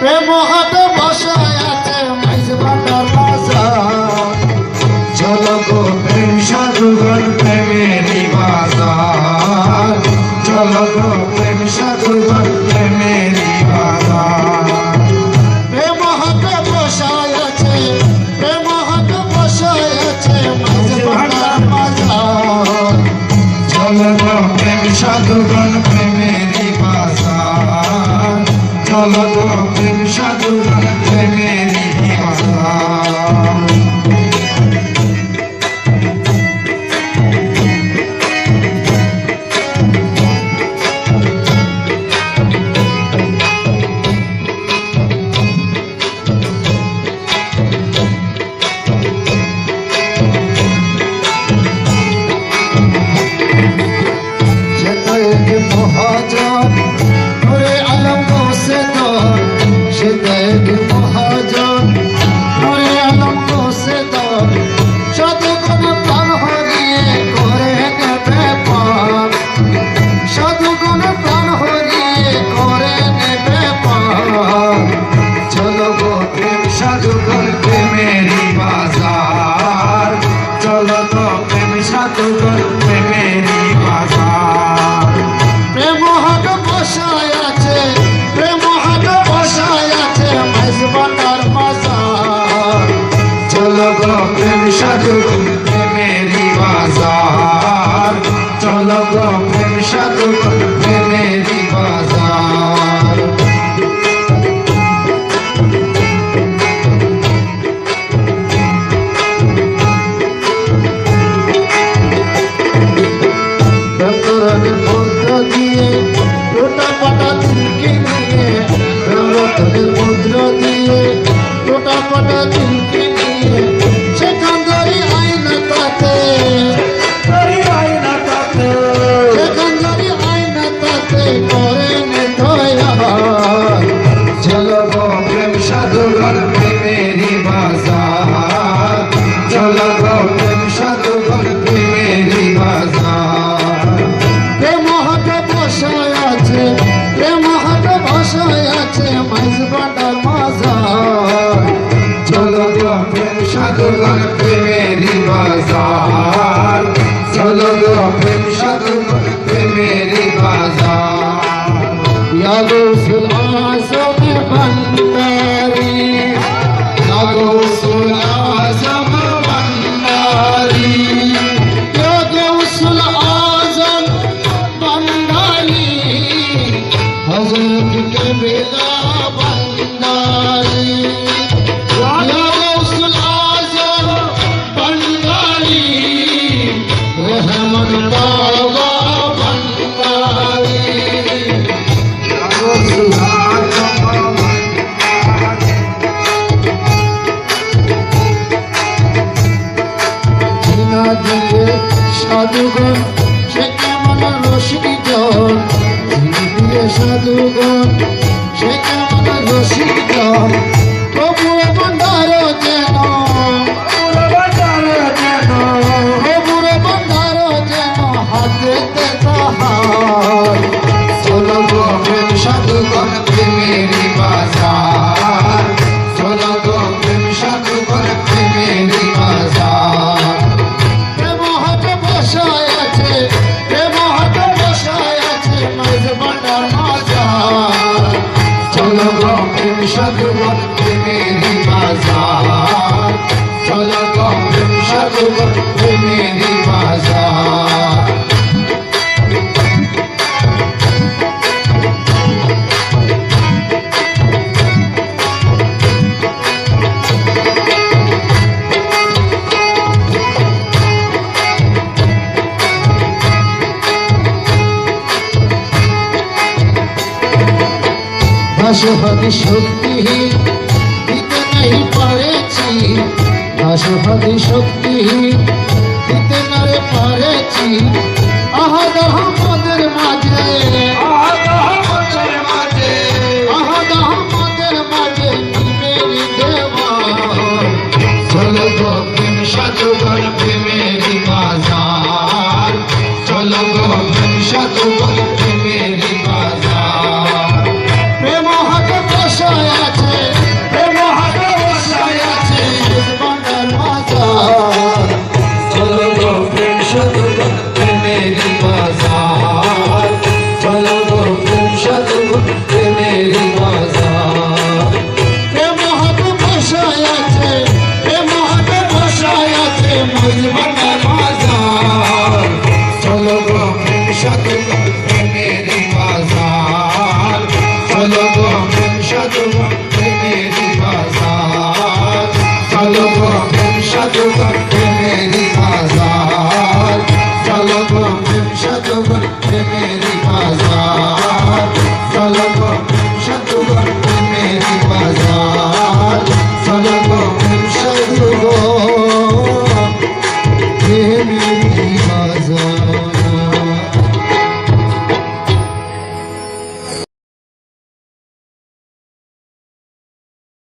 প্রেম হাতে বসায় আছে, মাইজ ভান্ডার বাজার চলো গো প্রেম সাধুগণ প্রেমেরই বাজার চলো গো প্রেম সাধুগণ প্রেমেরই বাজার প্রেম হাতে বসায় আছে, প্রেম হাতে বসায় আছে, মাইজ ভান্ডার বাজার চলো গো প্রেম সাধুগণ প্রেমেরই চলো গো প্রেম সাধুগণ প্রেমেরই বাজার। চলো গো প্রেম সাধুগণ প্রেমেরই বাজার। প্রেম হাট বসায় আছে প্রেম হাট বসায় আছে মাইজ বাটার চলো গো প্রেম সাধুগণ প্রেমেরই বাজার। চলো গো প্রেম সাধুগণ প্রেমেরই বসায় আছে প্রেম হাটে বসায় প্রেম সাধুগণ প্রেমেরই বাজার সাধুগণ সে কেমন রসিকজন চিনি দিয়ে সাধুগণ সে কেমন রসিকজন প্রভু বন্ধার যেন চলো গো প্রেম সাধুগণ প্রেমেরই বাজার চলো গো প্রেম সাধুগণ বাজার দাসহদি শক্তি দিতে নাই পারেছি দাসহদি শক্তি দিতে নারে পারেছি আহাদ আহমদের মাঝে চলো গো প্রেম সাধুগণ প্রেমেরই বাজার চলো গো প্রেম সাধুগণ